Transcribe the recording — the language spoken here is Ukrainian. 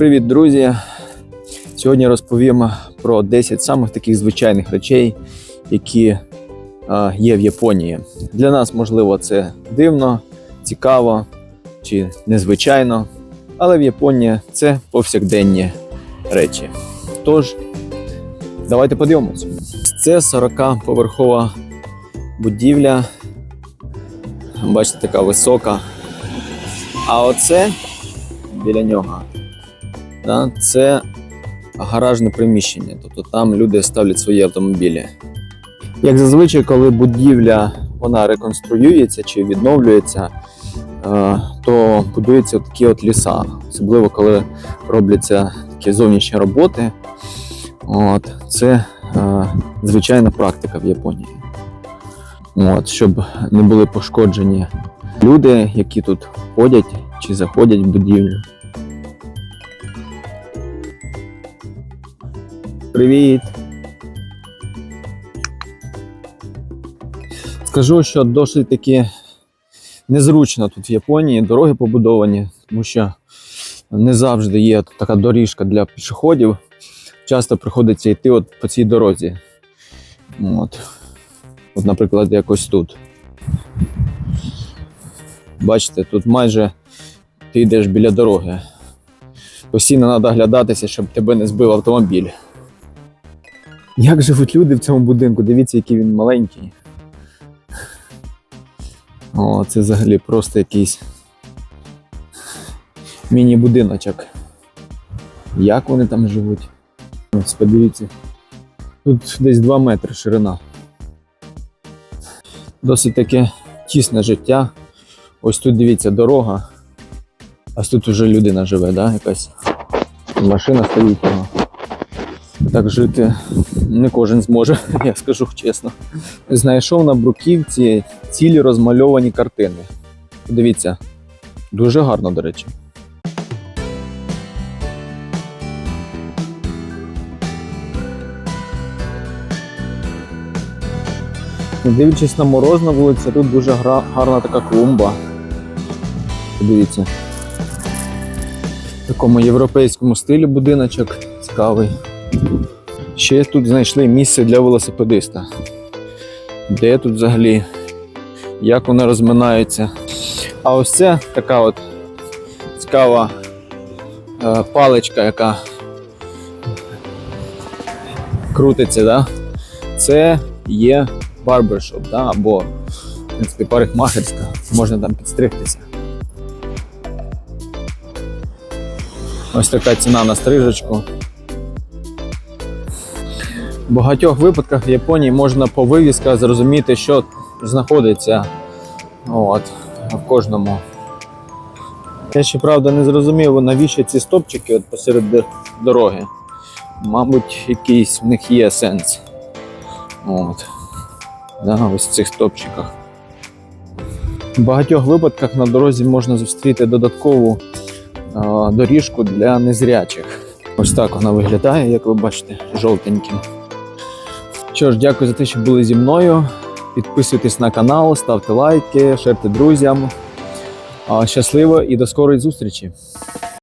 Привіт, друзі! Сьогодні розповім про 10 самих таких звичайних речей, які є в Японії. Для нас, можливо, це дивно, цікаво чи незвичайно, але в Японії це повсякденні речі. Тож, давайте подивимося. Це 40-поверхова будівля. Бачите, така висока. А оце біля нього. Да, це гаражне приміщення, тобто там люди ставлять свої автомобілі. Як зазвичай, коли будівля вона реконструюється чи відновлюється, е, то будуються такі от ліса, особливо коли робляться такі зовнішні роботи. От, це е, звичайна практика в Японії. От, щоб не були пошкоджені люди, які тут ходять чи заходять в будівлю. Привіт! Скажу, що досить таки незручно тут в Японії, дороги побудовані, тому що не завжди є така доріжка для пішоходів. Часто приходиться йти от по цій дорозі. От. От, наприклад, якось тут. Бачите, тут майже ти йдеш біля дороги. Постійно треба глядатися, щоб тебе не збив автомобіль. Як живуть люди в цьому будинку? Дивіться, який він маленький. О, це взагалі просто якийсь міні-будиночок. Як вони там живуть? Ось подивіться. Тут десь 2 метри ширина. Досить таке тісне життя. Ось тут дивіться дорога. А тут уже людина живе, да? якась машина стоїть. Так жити не кожен зможе, я скажу чесно. Знайшов на бруківці цілі розмальовані картини. Дивіться, дуже гарно, до речі. Дивлячись на мороз на вулиці, тут дуже гарна така клумба. Подивіться. В такому європейському стилі будиночок цікавий. Ще тут знайшли місце для велосипедиста. Де тут взагалі? Як вони розминаються? А ось це така от цікава е, паличка, яка крутиться, да? це є барбершоп, да? або в принципі, парикмахерська, можна там підстригтися. Ось така ціна на стрижечку. В багатьох випадках в Японії можна по вивісках зрозуміти, що знаходиться от, в кожному. Я ще правда не зрозумів, навіщо ці стопчики от посеред дороги. Мабуть, якийсь в них є сенс. От. Да, ось в цих стопчиках. В багатьох випадках на дорозі можна зустріти додаткову а, доріжку для незрячих. Ось так вона виглядає, як ви бачите, жовтеньким. Що ж, дякую за те, що були зі мною. Підписуйтесь на канал, ставте лайки, шерте друзям. Щасливо і до скорої зустрічі!